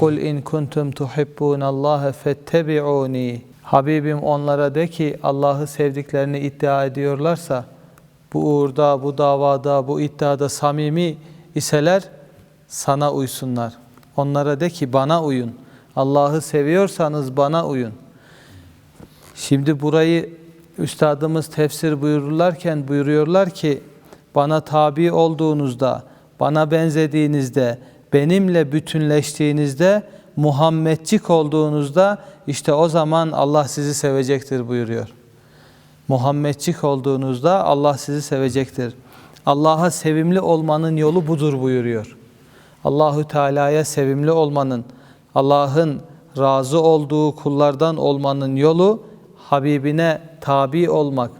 Kul in kuntum tuhibbunallaha fettebi'uni. Habibim onlara de ki Allah'ı sevdiklerini iddia ediyorlarsa bu uğurda, bu davada, bu iddiada samimi iseler sana uysunlar. Onlara de ki bana uyun. Allah'ı seviyorsanız bana uyun. Şimdi burayı üstadımız tefsir buyururlarken buyuruyorlar ki bana tabi olduğunuzda, bana benzediğinizde, benimle bütünleştiğinizde, Muhammedcik olduğunuzda işte o zaman Allah sizi sevecektir buyuruyor. Muhammedcik olduğunuzda Allah sizi sevecektir. Allah'a sevimli olmanın yolu budur buyuruyor. Allahü Teala'ya sevimli olmanın, Allah'ın razı olduğu kullardan olmanın yolu Habibine tabi olmak,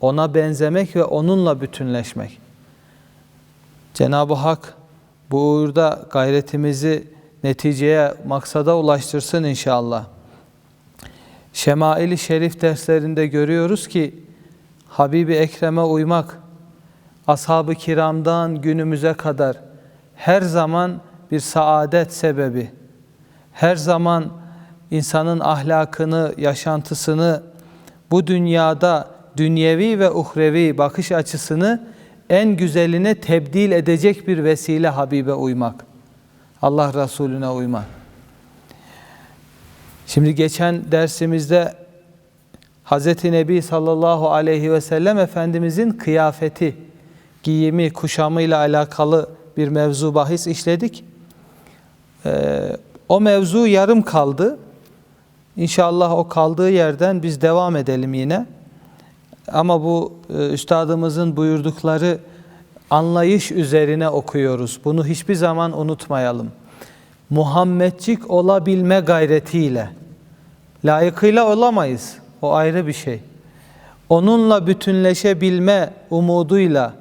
ona benzemek ve onunla bütünleşmek. Cenab-ı Hak bu uğurda gayretimizi neticeye, maksada ulaştırsın inşallah. Şemail-i Şerif derslerinde görüyoruz ki Habibi Ekrem'e uymak ashab-ı kiramdan günümüze kadar her zaman bir saadet sebebi. Her zaman insanın ahlakını, yaşantısını bu dünyada dünyevi ve uhrevi bakış açısını en güzeline tebdil edecek bir vesile Habibe uymak. Allah Resulüne uymak. Şimdi geçen dersimizde Hz. Nebi sallallahu aleyhi ve sellem Efendimizin kıyafeti, giyimi, kuşamıyla alakalı bir mevzu bahis işledik. Ee, o mevzu yarım kaldı. İnşallah o kaldığı yerden biz devam edelim yine. Ama bu e, üstadımızın buyurdukları anlayış üzerine okuyoruz. Bunu hiçbir zaman unutmayalım. Muhammedcik olabilme gayretiyle layıkıyla olamayız. O ayrı bir şey. Onunla bütünleşebilme umuduyla,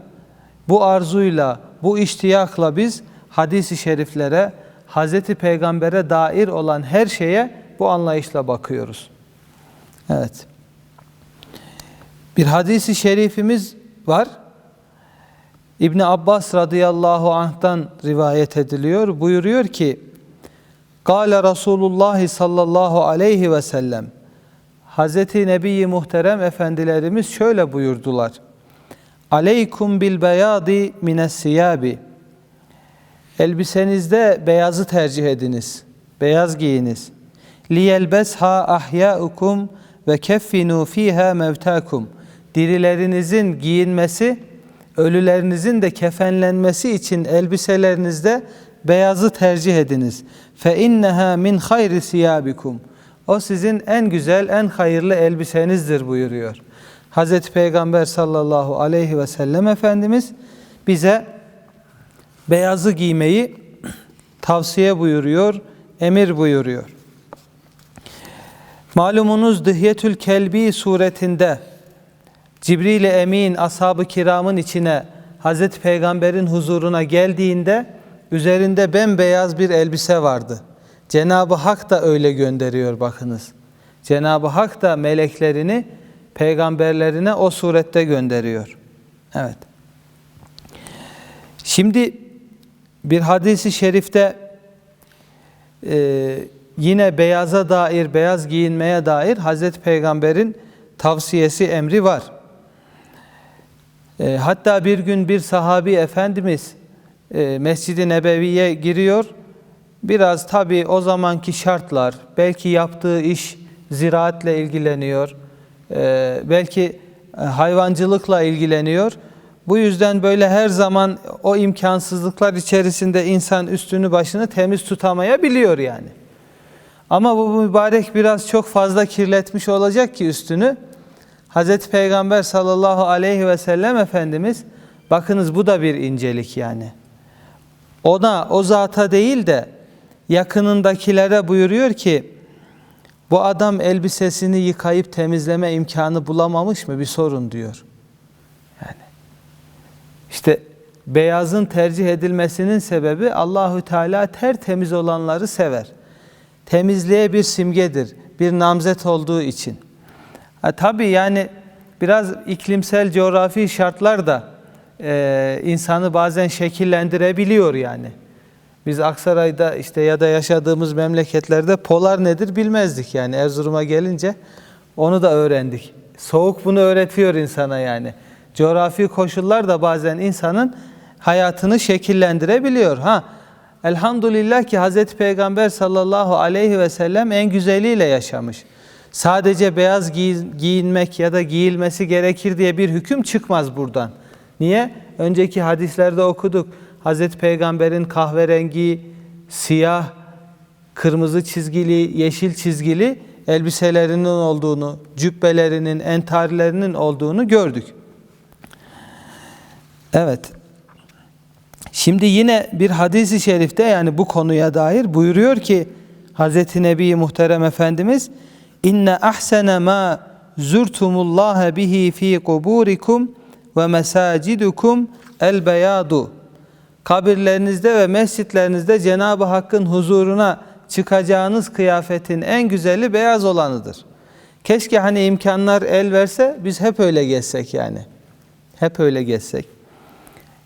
bu arzuyla, bu iştiyakla biz hadis-i şeriflere, Hazreti Peygamber'e dair olan her şeye bu anlayışla bakıyoruz. Evet. Bir hadisi şerifimiz var. İbn Abbas radıyallahu anh'tan rivayet ediliyor. Buyuruyor ki: Kale Resulullah sallallahu aleyhi ve sellem Hazreti Nebi Muhterem efendilerimiz şöyle buyurdular. Aleykum bil beyadi mines siyabi. Elbisenizde beyazı tercih ediniz. Beyaz giyiniz. Liyelbesha ahyaukum ve keffinu fiha mevtakum. Dirilerinizin giyinmesi, ölülerinizin de kefenlenmesi için elbiselerinizde beyazı tercih ediniz. Fe inneha min hayri siyabikum. O sizin en güzel, en hayırlı elbisenizdir buyuruyor. Hazreti Peygamber sallallahu aleyhi ve sellem Efendimiz bize beyazı giymeyi tavsiye buyuruyor, emir buyuruyor. Malumunuz Dıhyetül Kelbi suretinde Cibril-i Emin ashab-ı kiramın içine Hazreti Peygamber'in huzuruna geldiğinde üzerinde bembeyaz bir elbise vardı. Cenab-ı Hak da öyle gönderiyor bakınız. Cenab-ı Hak da meleklerini peygamberlerine o surette gönderiyor. Evet. Şimdi bir hadisi şerifte e, yine beyaza dair, beyaz giyinmeye dair Hazreti Peygamber'in tavsiyesi, emri var. E, hatta bir gün bir sahabi efendimiz e, Mescid-i Nebevi'ye giriyor. Biraz tabi o zamanki şartlar, belki yaptığı iş ziraatle ilgileniyor, e, belki e, hayvancılıkla ilgileniyor. Bu yüzden böyle her zaman o imkansızlıklar içerisinde insan üstünü başını temiz tutamayabiliyor yani. Ama bu mübarek biraz çok fazla kirletmiş olacak ki üstünü. Hazreti Peygamber sallallahu aleyhi ve sellem Efendimiz bakınız bu da bir incelik yani. Ona o zata değil de yakınındakilere buyuruyor ki bu adam elbisesini yıkayıp temizleme imkanı bulamamış mı bir sorun diyor. Yani işte beyazın tercih edilmesinin sebebi Allahü Teala tertemiz olanları sever. Temizliğe bir simgedir, bir namzet olduğu için. Ha, tabii yani biraz iklimsel coğrafi şartlar da e, insanı bazen şekillendirebiliyor yani. Biz Aksaray'da işte ya da yaşadığımız memleketlerde polar nedir bilmezdik yani Erzurum'a gelince onu da öğrendik. Soğuk bunu öğretiyor insana yani. Coğrafi koşullar da bazen insanın hayatını şekillendirebiliyor. Ha elhamdülillah ki Hazreti Peygamber sallallahu aleyhi ve sellem en güzeliyle yaşamış. Sadece beyaz giy- giyinmek ya da giyilmesi gerekir diye bir hüküm çıkmaz buradan. Niye? Önceki hadislerde okuduk. Hazreti Peygamber'in kahverengi, siyah, kırmızı çizgili, yeşil çizgili elbiselerinin olduğunu, cübbelerinin, entarilerinin olduğunu gördük. Evet. Şimdi yine bir hadisi şerifte yani bu konuya dair buyuruyor ki Hazreti Nebi Muhterem Efendimiz inne ahsene ma zurtumullaha bihi fi kuburikum ve mesacidukum el beyadu kabirlerinizde ve mescitlerinizde Cenab-ı Hakk'ın huzuruna çıkacağınız kıyafetin en güzeli beyaz olanıdır. Keşke hani imkanlar el verse biz hep öyle gezsek yani. Hep öyle gezsek.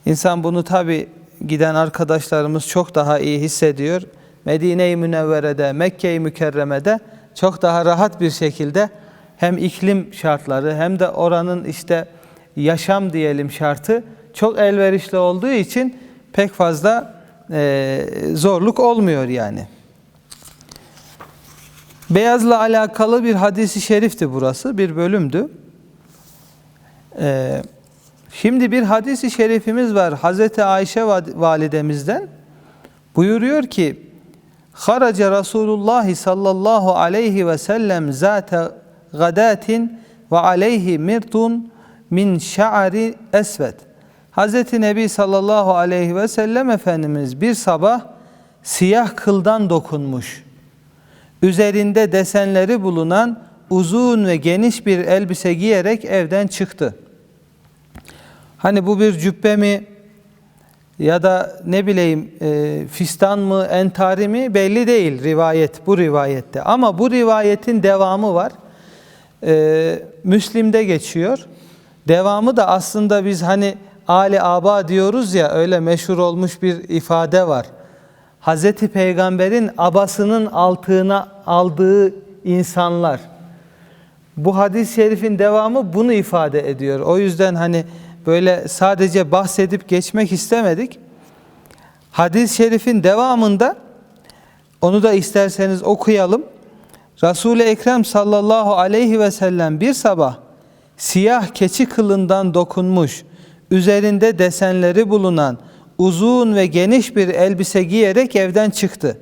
İnsan bunu tabi giden arkadaşlarımız çok daha iyi hissediyor. Medine-i Münevvere'de, Mekke-i Mükerreme'de çok daha rahat bir şekilde hem iklim şartları hem de oranın işte yaşam diyelim şartı çok elverişli olduğu için pek fazla e, zorluk olmuyor yani. Beyazla alakalı bir hadisi şerifti burası, bir bölümdü. Ee, şimdi bir hadisi şerifimiz var Hazreti Ayşe validemizden. Buyuruyor ki, Haraca Resulullah sallallahu aleyhi ve sellem zate gadatin ve aleyhi mirtun min şa'ri esvet. Hazreti Nebi sallallahu aleyhi ve sellem Efendimiz bir sabah siyah kıldan dokunmuş üzerinde desenleri bulunan uzun ve geniş bir elbise giyerek evden çıktı. Hani bu bir cübbe mi ya da ne bileyim e, fistan mı entari mi belli değil rivayet bu rivayette. Ama bu rivayetin devamı var. E, Müslim'de geçiyor. Devamı da aslında biz hani Ali Aba diyoruz ya öyle meşhur olmuş bir ifade var. Hazreti Peygamber'in abasının altına aldığı insanlar. Bu hadis-i şerifin devamı bunu ifade ediyor. O yüzden hani böyle sadece bahsedip geçmek istemedik. Hadis-i şerifin devamında onu da isterseniz okuyalım. Resul-i Ekrem sallallahu aleyhi ve sellem bir sabah siyah keçi kılından dokunmuş, üzerinde desenleri bulunan uzun ve geniş bir elbise giyerek evden çıktı.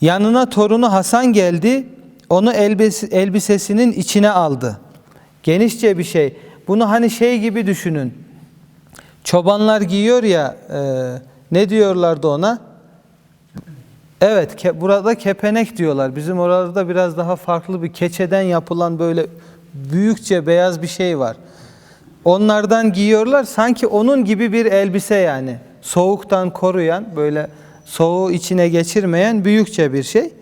Yanına torunu Hasan geldi, onu elbise, elbisesinin içine aldı. Genişçe bir şey. Bunu hani şey gibi düşünün. Çobanlar giyiyor ya, e, ne diyorlardı ona? Evet, ke, burada kepenek diyorlar. Bizim oralarda biraz daha farklı bir keçeden yapılan böyle büyükçe beyaz bir şey var. Onlardan giyiyorlar sanki onun gibi bir elbise yani. Soğuktan koruyan böyle soğuğu içine geçirmeyen büyükçe bir şey.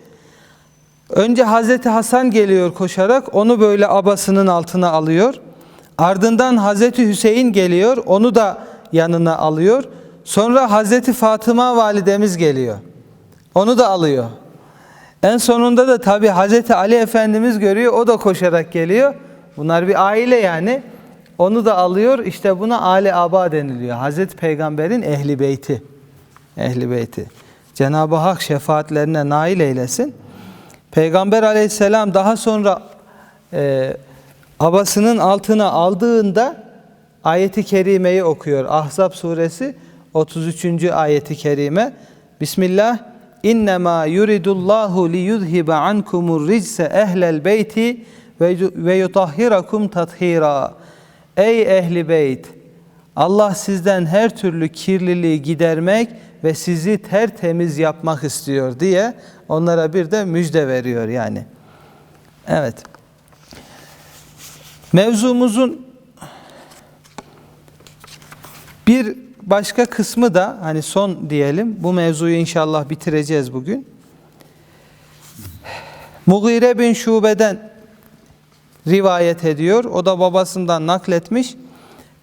Önce Hazreti Hasan geliyor koşarak onu böyle abasının altına alıyor. Ardından Hazreti Hüseyin geliyor onu da yanına alıyor. Sonra Hazreti Fatıma validemiz geliyor. Onu da alıyor. En sonunda da tabi Hazreti Ali Efendimiz görüyor o da koşarak geliyor. Bunlar bir aile yani. Onu da alıyor. İşte buna Ali Aba deniliyor. Hazreti Peygamber'in ehli beyti. Ehli beyti. Cenab-ı Hak şefaatlerine nail eylesin. Peygamber aleyhisselam daha sonra e, abasının altına aldığında ayeti kerimeyi okuyor. Ahzab suresi 33. ayeti kerime. Bismillah. İnnemâ yuridullahu li yuzhibe ankumur ricse ehlel beyti ve yutahhirakum tathira. Ey ehli beyt! Allah sizden her türlü kirliliği gidermek ve sizi tertemiz yapmak istiyor diye onlara bir de müjde veriyor yani. Evet. Mevzumuzun bir başka kısmı da hani son diyelim bu mevzuyu inşallah bitireceğiz bugün. Mugire bin Şube'den rivayet ediyor. O da babasından nakletmiş.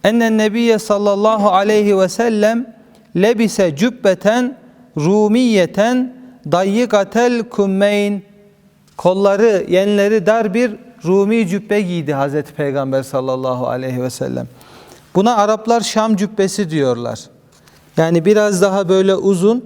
Ennen nebiye sallallahu aleyhi ve sellem lebise cübbeten rumiyeten dayyikatel kummeyn kolları, yenleri dar bir Rumi cübbe giydi Hazreti Peygamber sallallahu aleyhi ve sellem. Buna Araplar Şam cübbesi diyorlar. Yani biraz daha böyle uzun,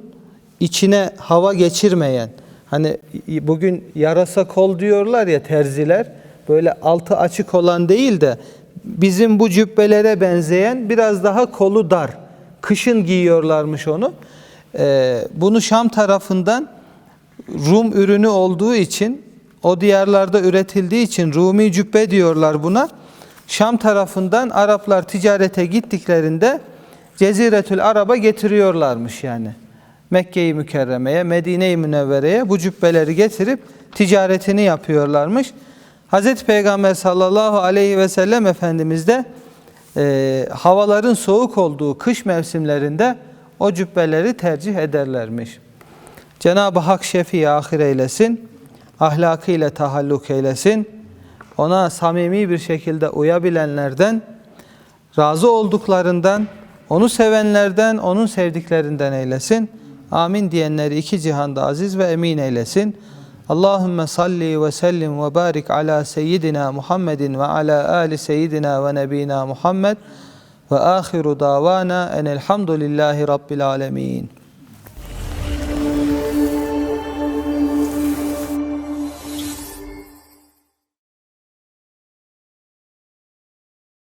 içine hava geçirmeyen. Hani bugün yarasa kol diyorlar ya terziler. Böyle altı açık olan değil de bizim bu cübbelere benzeyen biraz daha kolu dar. Kışın giyiyorlarmış onu. Ee, bunu Şam tarafından Rum ürünü olduğu için o diyarlarda üretildiği için Rumi cübbe diyorlar buna. Şam tarafından Araplar ticarete gittiklerinde Ceziretül Arab'a getiriyorlarmış yani. Mekke-i Mükerreme'ye, Medine-i Münevvere'ye bu cübbeleri getirip ticaretini yapıyorlarmış. Hazreti Peygamber sallallahu aleyhi ve sellem Efendimiz de e, havaların soğuk olduğu kış mevsimlerinde o cübbeleri tercih ederlermiş. Cenab-ı Hak şefi ahir eylesin, ahlakıyla tahalluk eylesin, ona samimi bir şekilde uyabilenlerden, razı olduklarından, onu sevenlerden, onun sevdiklerinden eylesin. Amin diyenleri iki cihanda aziz ve emin eylesin. Allahümme salli ve sellim ve barik ala seyyidina Muhammedin ve ala ali seyyidina ve nebina Muhammed ve ahiru davana enelhamdülillahi rabbil alemin.